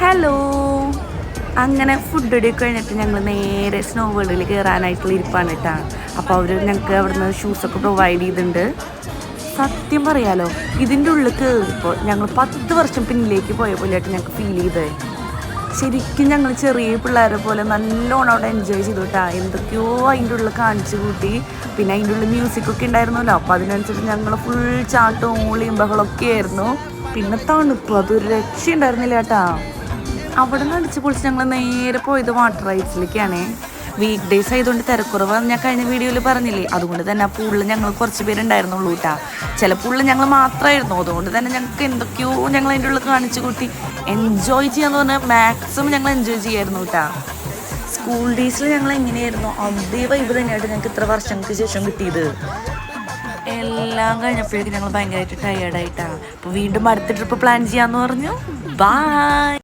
Hello അങ്ങനെ food അടി കഴിഞ്ഞിട്ട് ഞങ്ങൾ നേരെ സ്നോ വേൾഡിൽ കയറാനായിട്ടുള്ള ഇരിപ്പാണ് കേട്ടോ അപ്പോൾ അവർ ഞങ്ങൾക്ക് അവിടുന്ന് ഷൂസൊക്കെ പ്രൊവൈഡ് ചെയ്തിട്ടുണ്ട് സത്യം പറയാലോ ഇതിന്റെ ഉള്ളിൽ കയറിയപ്പോൾ ഞങ്ങൾ പത്ത് വർഷം പിന്നിലേക്ക് പോയ പോലെയായിട്ട് ഞങ്ങൾക്ക് ഫീൽ ചെയ്തത് ശരിക്കും ഞങ്ങൾ ചെറിയ പിള്ളേരെ പോലെ നല്ലോണം അവിടെ എൻജോയ് ചെയ്തു കേട്ടോ എന്തൊക്കെയോ അതിന്റെ ഉള്ളിൽ കാണിച്ചു കൂട്ടി. പിന്നെ അതിന്റെ ഉള്ളിൽ മ്യൂസിക്കൊക്കെ ഉണ്ടായിരുന്നല്ലോ. അപ്പോൾ അതിനനുസരിച്ച് ഞങ്ങൾ ഫുൾ ചാട്ടവും ബഹളമൊക്കെ ആയിരുന്നു. പിന്നെ തണുപ്പ് അതൊരു രക്ഷയുണ്ടായിരുന്നില്ല കേട്ടാ അവിടെ നിന്ന് അടിച്ച് പൊളിച്ച് ഞങ്ങൾ നേരെ പോയത് വാട്ടർ റൈഡ്സിലേക്കാണ് വീക്ക് ഡേയ്സ് ആയതുകൊണ്ട് തിരക്കുറവ്. ഞാൻ കഴിഞ്ഞ വീഡിയോയിൽ പറഞ്ഞില്ലേ അതുകൊണ്ട് തന്നെ ആ പൂളിൽ ഞങ്ങൾ കുറച്ച് പേരുണ്ടായിരുന്നുള്ളൂ കേട്ടാ ചില പൂളിൽ ഞങ്ങൾ മാത്രമായിരുന്നു അതുകൊണ്ട് തന്നെ ഞങ്ങൾക്ക് എന്തൊക്കെയോ ഞങ്ങൾ അതിന്റെ ഉള്ളിൽ കാണിച്ചു കൂട്ടി. എൻജോയ് ചെയ്യാന്ന് പറഞ്ഞാൽ മാക്സിമം ഞങ്ങൾ എൻജോയ് ചെയ്യായിരുന്നു കേട്ടാ സ്കൂൾ ഡേയ്സിൽ ഞങ്ങൾ എങ്ങനെയായിരുന്നു? അതേ വൈബ് തന്നെയായിട്ട് ഞങ്ങൾക്ക് ഇത്ര വർഷങ്ങൾക്ക് ശേഷം കിട്ടിയത്. എല്ലാം കഴിഞ്ഞപ്പോഴേക്കും ഞങ്ങൾ ഭയങ്കരമായിട്ട് ടയേർഡായിട്ടാണ് അപ്പോൾ വീണ്ടും അടുത്ത ട്രിപ്പ് പ്ലാൻ ചെയ്യാമെന്ന് പറഞ്ഞു. ബായ്